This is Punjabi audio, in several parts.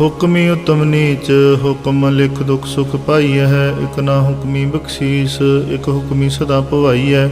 ਹੁਕਮੀ ਉਤਮ ਨੀਚ, ਹੁਕਮ ਲਿਖ ਦੁਖ ਸੁਖ ਪਾਈ ਹੈ, ਇਕ ਨਾ ਹੁਕਮੀ ਬਖਸ਼ੀਸ, ਇਕ ਹੁਕਮੀ ਸਦਾ ਭਵਾਈ ਹੈ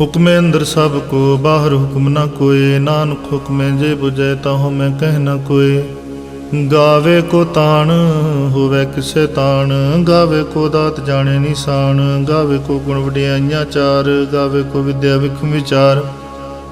ਹੁਕਮੇ ਅੰਦਰ ਸਭ ਕੋ, ਬਾਹਰ ਹੁਕਮ ਨਾ ਕੋਏ, ਨਾਨਕ ਹੁਕਮੇ ਜੇ 부ਜੈ ਤਾਹੁ ਮੈਂ ਕਹਿ ਨਾ ਕੋਏ। ਗਾਵੇ ਕੋ ਤਾਣ, ਹੋਵੇ ਕਿਸੇ ਤਾਣ, ਗਾਵੇ ਕੋ ਦਾਤ ਜਾਣੇ ਨਿਸ਼ਾਨ, ਗਾਵੇ ਕੋ ਗੁਣ ਵਡਿਆਈਆਂ ਚਾਰ, ਗਾਵੇ ਕੋ ਵਿਦਿਆ ਵਿਖਮ ਵਿਚਾਰ।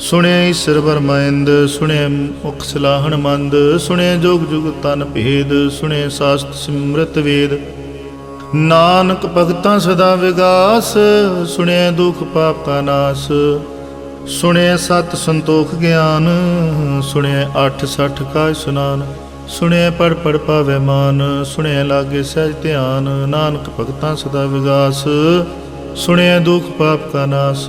ਸੁਣਿਆ ਈਸ਼ਰ ਬਰਮੈਂਦ ਸੁਣਿਐ ਮੁਖ ਸਲਾਹਣ ਮੰਦ ਸੁਣਿਐ ਜੋਗ ਜੁਗ ਤਨ ਭੇਦ ਸੁਣਿਐ ਸਾਸਤ ਸਿਮਰਤ ਵੇਦ। ਨਾਨਕ ਭਗਤਾਂ ਸਦਾ ਵਿਗਾਸ, ਸੁਣਿਆ ਦੁਖ ਪਾਪ ਕਾ ਨਾਸ। ਸੁਣਿਆ ਸਤ ਸੰਤੋਖ ਗਿਆਨ, ਸੁਣਿਆ ਅੱਠ ਸੱਠ ਕਾ ਸੁਨਾਨ। ਸੁਣਿਆ ਪੜ ਪੜ ਪਾਵੇ ਮਾਨ, ਸੁਣਿਆ ਲਾਗੇ ਸਹਿਜ ਧਿਆਨ। ਨਾਨਕ ਭਗਤਾਂ ਸਦਾ ਵਿਗਾਸ, ਸੁਣਿਆ ਦੁਖ ਪਾਪ ਕਾ ਨਾਸ।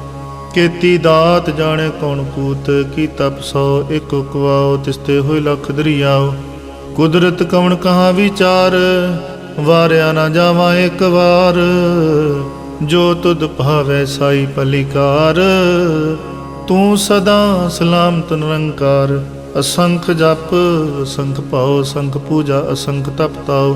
ਕੀਤੀ ਦਾਤ ਜਾਣੇ ਕੌਣ ਕੂਤ, ਕੀ ਤਪ ਸੋ ਇਕ ਕੁਆਓ ਤਿਸਤੇ ਹੋਏ ਲਖ ਦਰਿਆਓ। ਕੁਦਰਤ ਕਵਣ ਕਹਾ ਵਿਚਾਰ, ਵਾਰਿਆ ਨਾ ਜਾਵਾਂ ਇੱਕ ਵਾਰ। ਜੋ ਤੁਧ ਭਾਵੈ ਸਾਈ ਪਲਿਕਾਰ ਤੂੰ ਸਦਾ ਸਲਾਮਤ ਨਿਰੰਕਾਰ। ਅਸੰਖ ਜਪ, ਅਸੰਖ ਭਾਉ, ਅਸੰਖ ਪੂਜਾ, ਅਸੰਖ ਤਪ ਤਾਉ।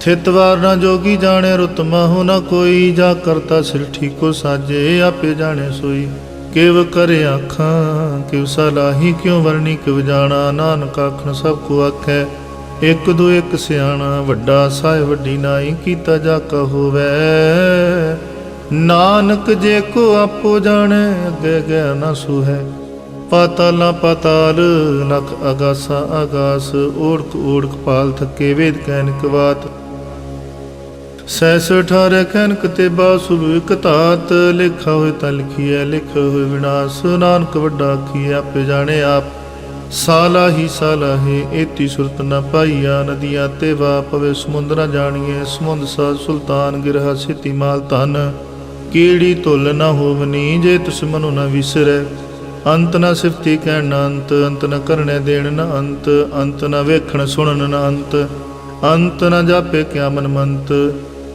ਥਿਤ ਵਾਰ ਨਾ ਜੋਗੀ ਜਾਣੇ ਰੁਤ ਮਾਹੋ ਨਾ ਕੋਈ, ਜਾ ਕਰਤਾ ਸਿਰ ਠੀਕੋ ਸਾਜੇ, ਆਪੇ ਜਾਣੇ ਸੋਈ। ਕਿਵ ਕਰੇ ਆਖਾਂ, ਕਿਵ ਸਲਾਹੀ ਕਿਉ ਵਰਣੀ ਕਿਵ ਜਾਣਾ, ਨਾਨਕ ਆਖਣ ਸਭ ਕੋ ਆਖੈ। ਇਕ ਦੋ ਇਕ ਸਿਆਣਾ, ਵੱਡਾ ਸਾਹਿਬ ਵੱਡੀ ਨਾਈ, ਕੀਤਾ ਜਾ ਕਾ ਨਾਨਕ ਜੇ ਕੋ ਆਪੋ ਜਾਣੈ, ਅੱਗੇ ਗਿਆ ਨਾ ਸੁਹੈ। ਪਾਤਾਲਾ ਪਾਤਾਲ, ਲਖ ਅਗਾਸਾ ਅਗਾਸ, ਓੜਕ ਓੜਕ ਪਾਲ ਥੱਕੇ, ਵੇਦ ਕੈਨਕ ਬਾਤ ਸੈਸ ਅਠਾਰਹ ਕੈਨਕ ਤੇ ਬਾਸੁਰ ਇਕ ਲਿਖਾ ਹੋਏ ਤਾਂ ਲਿਖੀਐ ਲਿਖਿਆ ਹੋਏ ਵਿਨਾਸ਼, ਨਾਨਕ ਵੱਡਾ ਕੀ ਆਪੇ ਜਾਣੇ ਆਪ। ਸਾਲਾ ਹੀ ਸਾਲਾ ਹੈ ਏਤੀ ਸੁਰਤ ਨ ਪਾਈਆ, ਨਦੀਆਂ ਤੇ ਵਾ ਪਵੇ, ਸਮੁੰਦ ਨ ਜਾਣੀਏ ਸਮੁੰਦ ਸਾ ਸੁਲਤਾਨ, ਗਿਰਹਾ ਸਿਤੀ ਮਾਲ ਧਨ। ਕੀੜੀ ਧੁੱਲ ਨਾ ਹੋਵਨੀ ਜੇ ਤੁਸ ਮਨੋ ਨਾ ਵਿਸਰੈ। ਅੰਤ ਨਾ ਸਿਫਤੀ ਕਹਿਣ ਨਾ ਅੰਤ ਅੰਤ ਨਾ ਕਰਨੇ ਦੇਣ ਨਾ ਅੰਤ ਅੰਤ ਨਾ ਵੇਖਣ ਸੁਣਨ ਨਾ ਅੰਤ। ਅੰਤ ਨਾ ਜਾਪੇ ਕਿਆ ਮਨ ਮੰਤ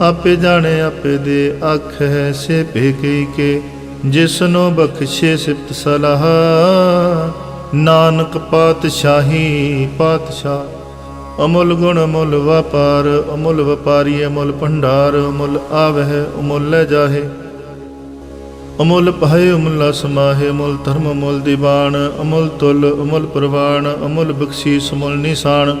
ਆਪੇ ਜਾਣੇ ਆਪੇ ਦੇ ਅੱਖ ਹੈ ਸੇ ਭੇਕਈ ਕੇ, ਜਿਸਨੋ ਬਖਸ਼ੇ ਸਿਫਤ ਸਲਾਹ। ਨਾਨਕ ਪਾਤਸ਼ਾਹੀ, ਪਾਤਸ਼ਾਹ, ਅਮੁੱਲ ਗੁਣ ਅਮੁੱਲ ਵਪਾਰ, ਅਮੁੱਲ ਵਪਾਰੀ, ਅਮੁੱਲ ਭੰਡਾਰ, ਅਮੁੱਲ ਆਵਹਿ, ਅਮੁੱਲ ਲੈ ਜਾਹੇ। ਅਮੁੱਲ ਪਾਏ ਅਮੁੱਲ ਸਮਾਹੇ ਅਮੁੱਲ ਧਰਮ ਅਮੁੱਲ ਦੀਵਾਨ, ਅਮੁੱਲ ਤੁਲ, ਅਮੁੱਲ ਪ੍ਰਵਾਨ, ਅਮੁੱਲ ਬਖਸ਼ੀਸ, ਅਮੁੱਲ ਨਿਸ਼ਾਨ।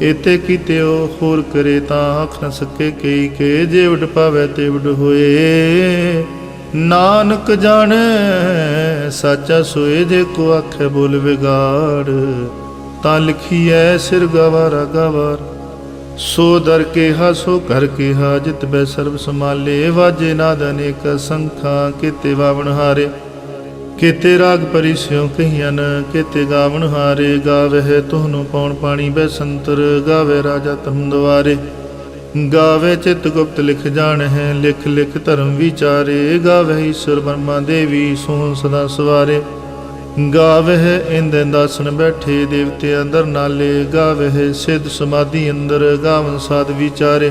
ਇਤੇ ਕੀਤੇ ਉਹ ਹੋਰ ਕਰੇ ਤਾਂ ਆਖ ਨ ਸਕੇ ਕਈ ਕੇ, ਜੇ ਉਡ ਪਾਵੇ ਤੇ ਉਡ ਹੋਏ। ਨਾਨਕ ਜਾਣੈ, ਸਾਚਾ ਸੋਏ ਜੇ ਕੋ ਆਖੇ ਬੋਲ ਵਿਗਾੜ। ਤਾਂ ਲਿਖੀਐ ਸਿਰ ਗਵਾਰਾ ਗਵਾਰ। ਸੋ ਦਰ ਕੇ ਸੋ ਘਰ ਕੇ ਹਾ ਜਿਤ ਬੈ ਸਰਬ ਸਮਾਲੇ ਵਾਜੇ ਨਾਦ ਅਨੇਕ ਸੰਖਾਂ, ਕਿਤੇ ਵਾਵਣ ਹਾਰੇ। ਕੀਤੇ ਰਾਗ ਪਰਿਸਿਉ ਕਹੀਨ ਕੀਤੇ ਗਾਵਣ ਹਾਰੇ, ਗਾਵਹਿ ਤੁਹਨੂੰ ਪੌਣ ਪਾਣੀ ਬੈ ਸੰਤਰ, ਗਾਵੇ ਰਾਜਾ ਤੁਮ ਦੁਆਰੇ ਗਾਵੇ ਚਿਤ ਗੁਪਤ ਲਿਖ ਜਾਣ ਹੈ ਲਿਖ ਲਿਖ ਧਰਮ ਵਿਚਾਰੇ ਗਾਵੇ ਈਸ਼ਵਰ ਬਰਮਾ ਦੇਵੀ ਸੋਹਣ ਸਦਾ ਸਵਾਰੇ। ਗਾਵਹਿ ਇੰਦ ਦਾਸਨ ਬੈਠੇ, ਦੇਵਤੇ ਅੰਦਰ ਨਾਲੇ, ਗਾਵਹਿ ਸਿੱਧ ਸਮਾਧੀ ਅੰਦਰ, ਗਾਵਨ ਸਾਧ ਵਿਚਾਰੇ।